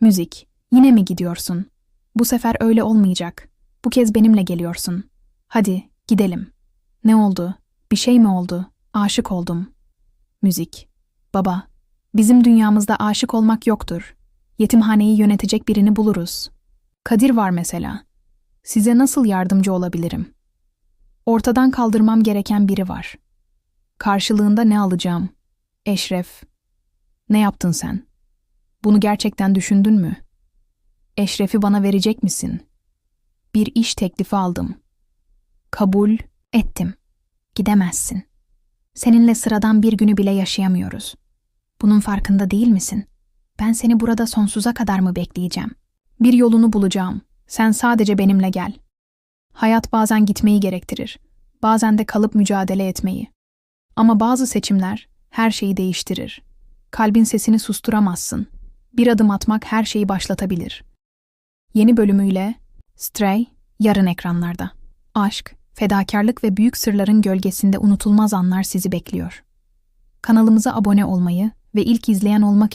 Müzik. Yine mi gidiyorsun? Bu sefer öyle olmayacak. Bu kez benimle geliyorsun. Hadi, gidelim. Ne oldu? Bir şey mi oldu? Aşık oldum. Müzik. Baba, bizim dünyamızda aşık olmak yoktur. Yetimhaneyi yönetecek birini buluruz. Kadir var mesela. Size nasıl yardımcı olabilirim? Ortadan kaldırmam gereken biri var. Karşılığında ne alacağım? Eşref. Ne yaptın sen? Bunu gerçekten düşündün mü? Eşref'i bana verecek misin? Bir iş teklifi aldım. Kabul ettim. Gidemezsin. Seninle sıradan bir günü bile yaşayamıyoruz. Bunun farkında değil misin? Ben seni burada sonsuza kadar mı bekleyeceğim? Bir yolunu bulacağım. Sen sadece benimle gel. Hayat bazen gitmeyi gerektirir. Bazen de kalıp mücadele etmeyi. Ama bazı seçimler her şeyi değiştirir. Kalbin sesini susturamazsın. Bir adım atmak her şeyi başlatabilir. Yeni bölümüyle Stray yarın ekranlarda. Aşk, fedakarlık ve büyük sırların gölgesinde unutulmaz anlar sizi bekliyor. Kanalımıza abone olmayı ve ilk izleyen olmak